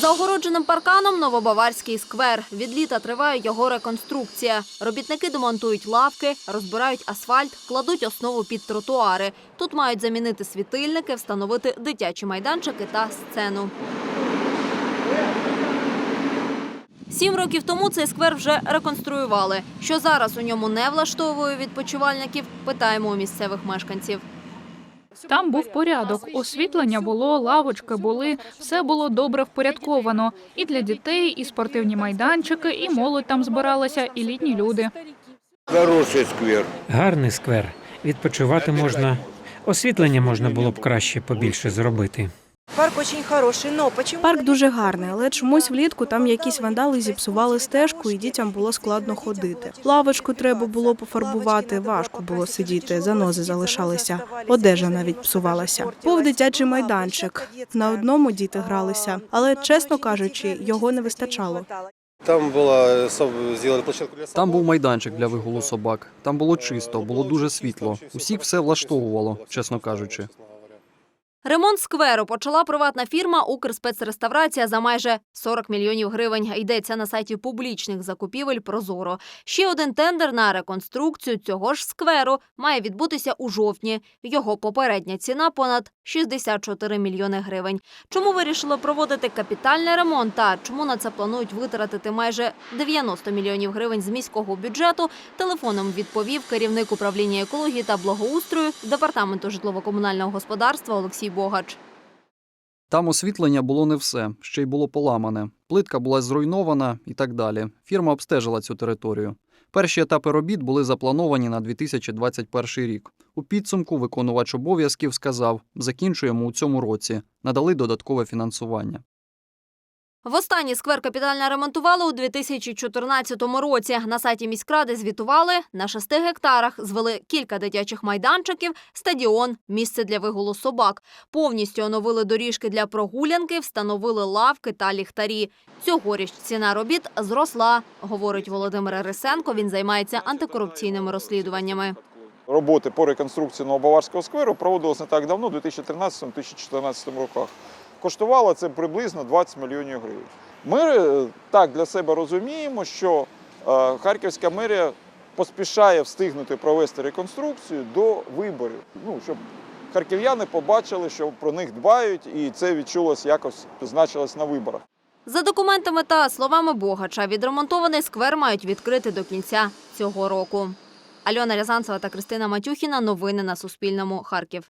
За огородженим парканом Новобаварський сквер. Від літа триває його реконструкція. Робітники демонтують лавки, розбирають асфальт, кладуть основу під тротуари. Тут мають замінити світильники, встановити дитячі майданчики та сцену. Сім років тому цей сквер вже реконструювали. Що зараз у ньому не влаштовує відпочивальників, питаємо у місцевих мешканців. Там був порядок, освітлення було, лавочки були, все було добре впорядковано. І для дітей, і спортивні майданчики, і молодь там збиралася, і літні люди. Хороший сквер. Гарний сквер. Відпочивати можна. Освітлення можна було б краще побільше зробити. Парк очень хороший, но почему Парк дуже гарний, але чомусь влітку там якісь вандали зіпсували стежку, і дітям було складно ходити. Лавочку треба було пофарбувати, важко було сидіти, занози залишалися. Одежа навіть псувалася. Був дитячий майданчик. На одному діти гралися, але чесно кажучи, його не вистачало. Там була Там був майданчик для вигулу собак. Там було чисто, було дуже світло. Усіх все влаштовувало, чесно кажучи. Ремонт скверу почала приватна фірма «Укрспецреставрація» за майже 40 мільйонів гривень. Йдеться на сайті публічних закупівель «Прозоро». Ще один тендер на реконструкцію цього ж скверу має відбутися у жовтні. Його попередня ціна – понад 64 мільйони гривень. Чому вирішили проводити капітальний ремонт та чому на це планують витратити майже 90 мільйонів гривень з міського бюджету, телефоном відповів керівник управління екології та благоустрою Департаменту житлово-комунального господарства Олексій Богач. Там освітлення було не все, ще й було поламане. Плитка була зруйнована і так далі. Фірма обстежила цю територію. Перші етапи робіт були заплановані на 2021 рік. У підсумку виконувач обов'язків сказав: закінчуємо у цьому році. Надали додаткове фінансування. Востаннє сквер капітально ремонтували у 2014 році. На сайті міськради звітували на шести гектарах, звели кілька дитячих майданчиків, стадіон, місце для вигулу собак. Повністю оновили доріжки для прогулянки, встановили лавки та ліхтарі. Цьогоріч ціна робіт зросла, говорить Володимир Рисенко. Він займається антикорупційними розслідуваннями. Роботи по реконструкції Новобаварського скверу проводились не так давно, у 2013-2014 роках. Коштувало це приблизно 20 мільйонів гривень. Ми е, так для себе розуміємо, що е, Харківська мерія поспішає встигнути провести реконструкцію до виборів. Ну, щоб харків'яни побачили, що про них дбають, і це відчулось якось значилось на виборах. За документами та словами Богача, відремонтований сквер мають відкрити до кінця цього року. Альона Рязанцева та Кристина Матюхіна. Новини на Суспільному. Харків.